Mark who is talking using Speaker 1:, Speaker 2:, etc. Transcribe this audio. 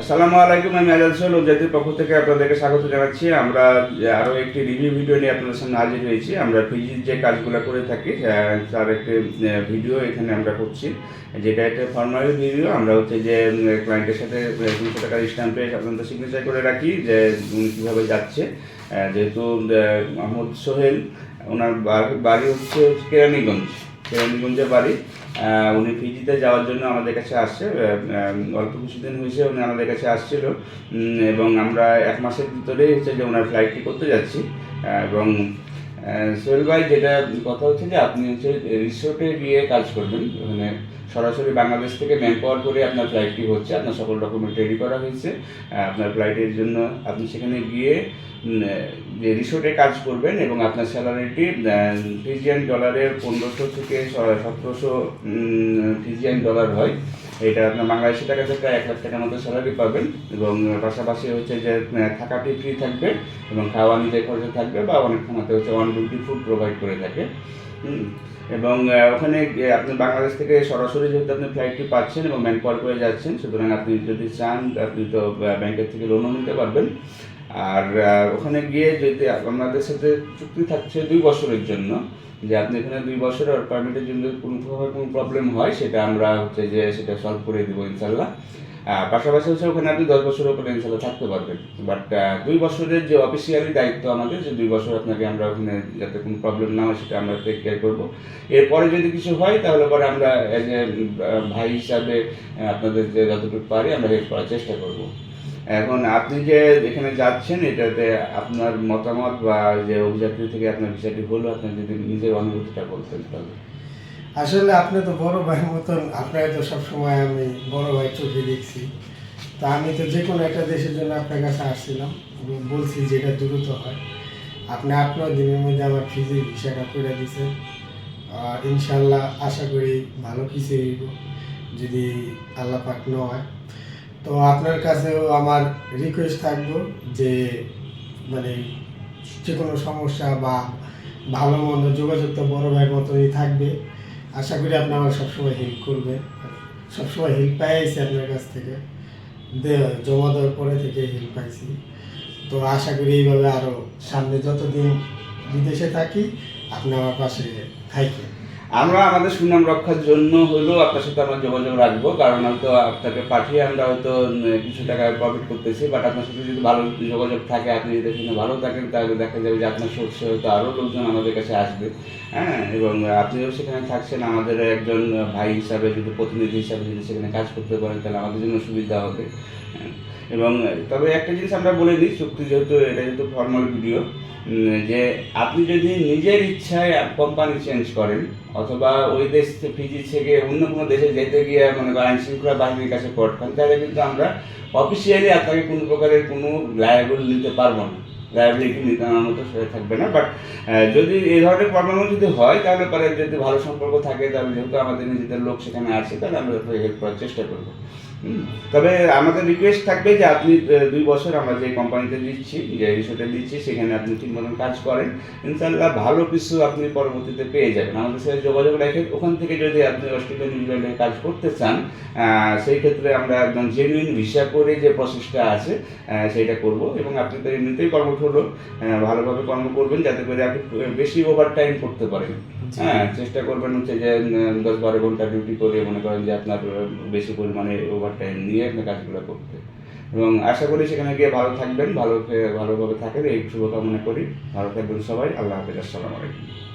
Speaker 1: আসসালামু আলাইকুম আমি আজাদ সোহেল জাতির পক্ষ থেকে আপনাদেরকে স্বাগত জানাচ্ছি। আমরা আরও একটি রিভিউ ভিডিও নিয়ে আপনাদের সামনে হাজির হয়েছি। আমরা ফিজির যে কাজগুলো করে থাকি তার একটি ভিডিও এখানে আমরা করছি। যেটা একটা ফর্মাল ভিডিও আমরা হচ্ছে যে ক্লায়েন্টের সাথে দুশো টাকার স্ট্যাম্পে সাধারণত সিগনেচার করে রাখি যে কীভাবে যাচ্ছে। যেহেতু আহ, মোহাম্মদ সোহেল ওনার বাড়ি হচ্ছে কেরানীগঞ্জ। কেরানীগঞ্জের বাড়ি। উনি ফিজিতে যাওয়ার জন্য আমাদের কাছে আসছে। অল্প কিছুদিন হয়েছে উনি আমাদের কাছে আসছিল। এবং আমরা এক মাসের ভিতরেই হচ্ছে যে ওনার ফ্লাইটটি করতে যাচ্ছি। এবং সোহেল ভাই যেটা কথা হচ্ছে যে আপনি হচ্ছে রিসোর্টে গিয়ে কাজ করবেন। ওখানে সরাসরি বাংলাদেশ থেকে ম্যান পাওয়ার করে আপনার ফ্লাইটটি হচ্ছে, আপনার সকল ডকুমেন্ট রেডি করা হয়েছে। আপনার ফ্লাইটের জন্য আপনি সেখানে গিয়ে যে রিসোর্টে কাজ করবেন এবং আপনার স্যালারিটি ফিজিয়ান ডলারের পনেরোশো থেকে সতেরোশো ফিজিয়ান ডলার হয়। এটা আপনার বাংলাদেশি টাকা থেকে এক লাখ টাকার মতো স্যালারি পাবেন এবং পাশাপাশি হচ্ছে যে থাকাটি ফ্রি থাকবে এবং খাওয়া নিজের খরচে থাকবে বা অনেক সময়তে হচ্ছে ওয়ান ডিউটি ফুড প্রোভাইড করে থাকে। এবং ওখানে আপনি বাংলাদেশ থেকে সরাসরি যেহেতু আপনি ফ্লাইটটি পাচ্ছেন এবং ব্যাংক পার করে যাচ্ছেন, সুতরাং আপনি যদি চান, আপনি তো ব্যাংকের থেকে লোনও নিতে পারবেন। আর ওখানে গিয়ে যদি আপনাদের সাথে চুক্তি থাকছে দুই বছরের জন্য, যে আপনি এখানে দুই বছর ওয়ার্ক পারমিটের জন্য কোনোভাবে কোনো প্রবলেম হয়, সেটা আমরা হচ্ছে যে সেটা সলভ করে দেবো ইনশাল্লাহ পাশাপাশি হচ্ছে ওখানে আপনি দশ বছরের উপরে ইনশাল্লাহ থাকতে পারবেন। বাট দুই বছরের যে অফিসিয়ালি দায়িত্ব আমাদের, যে দুই বছর আপনাকে আমরা ওখানে যাতে কোনো প্রবলেম না হয়, সেটা আমরা টেক কেয়ার করব। এরপরে যদি কিছু হয়, তাহলে পরে আমরা এজ এ ভাই হিসাবে আপনাদের যে যতটুকু পারি আমরা হেল্প করার চেষ্টা করব। এখন আপনি যে এখানে যাচ্ছেন, এটাতে আপনার মতামত বা যে অভিযাত্রী থেকে আপনার বিষয়টি হলো আপনার যদি নিজের অনুভূতিটা বলতেন তাহলে।
Speaker 2: আসলে আপনি তো বড় ভাইয়ের মতন, আপনাকে তো সবসময় আমি বড় ভাই চোখে দেখছি। তা আমি তো যে কোনো একটা দেশের জন্য আপনার কাছে আসছিলাম। বলছি যেটা দ্রুত হয়। আপনি আপনার দিনের মধ্যে আমার ফিজির ভিসাটা করে দিচ্ছেন আর ইনশাল্লাহ আশা করি ভালো কিছু যদি আল্লাহ পাক ন হয়। তো আপনার কাছেও আমার রিকোয়েস্ট থাকব যে মানে যে কোনো সমস্যা বা ভালো মন্দ যোগাযোগ তো বড় ভাইয়ের মতনই থাকবে। আশা করি আপনি আমার সবসময় হেল্প করবেন। সবসময় হেল্প পাইছি আপনার কাছ থেকে। জমা দেওয়ার পরে থেকে হেল্প পাইছি। তো আশা করি এইভাবে আরও সামনে যতদিন বিদেশে থাকি, আপনি আমার পাশে থাকেন
Speaker 1: আমরা আমাদের সুনাম রক্ষার জন্য হলেও আপনার সাথে আমরা যোগাযোগ রাখব, কারণ হয়তো আপনাকে পাঠিয়ে আমরা হয়তো কিছু টাকা প্রফিট করতেছি বাট আপনার সাথে যদি ভালো যোগাযোগ থাকে, আপনি যদি সেখানে ভালো থাকেন, তাহলে দেখা যাবে যে আপনার সোর্সে হয়তো আরও লোকজন আমাদের কাছে আসবে হ্যাঁ এবং আপনিও সেখানে থাকছেন, আমাদের একজন ভাই হিসাবে, যদি প্রতিনিধি হিসাবে যদি সেখানে কাজ করতে পারেন, তাহলে আমাদের জন্য সুবিধা হবে হ্যাঁ। এবং তবে একটা জিনিস আমরা বলে দিই, চুক্তি যেহেতু, এটা যেহেতু ফর্মাল ভিডিও যে আপনি যদি নিজের ইচ্ছায় কোম্পানি চেঞ্জ করেন, অথবা ওই দেশ ফিজি থেকে অন্য কোনো দেশে যেতে গিয়ে মনে আইন শৃঙ্খলা বাহিনীর কাছে কোর্ট খান তাহলে কিন্তু আমরা অফিসিয়ালি আপনাকে কোনো প্রকারের কোনো লায়াবল নিতে পারব না লায়াবিলিটি নিতে আমার মতো সেটা থাকবে না বাট যদি এই ধরনের প্রবলেম যদি হয়, তাহলে পরে যদি ভালো সম্পর্ক থাকে, তাহলে যেহেতু আমাদের নিজেদের লোক সেখানে আছে, তাহলে আমরা হেল্প করার চেষ্টা করব। তবে আমাদের রিকোয়েস্ট থাকবে যে আপনি দুই বছর আমরা যে কোম্পানিতে দিচ্ছি যে রিসোর্টে দিচ্ছি সেখানে আপনি ঠিক মতন কাজ করেন। ইনশাল্লাহ ভালো কিছু আপনি পরবর্তীতে পেয়ে যাবেন। আমাদের সাথে যোগাযোগ রেখে ওখান থেকে যদি আপনি অস্ট্রেলিয়া নিউজিল্যান্ডে কাজ করতে চান সেই ক্ষেত্রে আমরা একদম জেনুইন ভিসা করে যে প্রসেসটা আছে সেইটা করব এবং আপনি তো এমনিতেই কর্মঠোর লোক, ভালোভাবে কর্ম করবেন যাতে করে আপনি বেশি ওভার টাইম করতে পারেন। হ্যাঁ চেষ্টা করবেন হচ্ছে যে দশ বারো ঘণ্টা ডিউটি করে মনে করেন যে আপনার বেশি পরিমাণে ওভার টাইম নিয়ে আপনি কাজগুলো করতে। এবং আশা করি সেখানে গিয়ে ভালো থাকবেন, ভালো ভালোভাবে থাকেন। এই শুভকামনা করি। ভালো থাকবেন সবাই। আল্লাহ হাফিজ। আসসালামু আলাইকুম।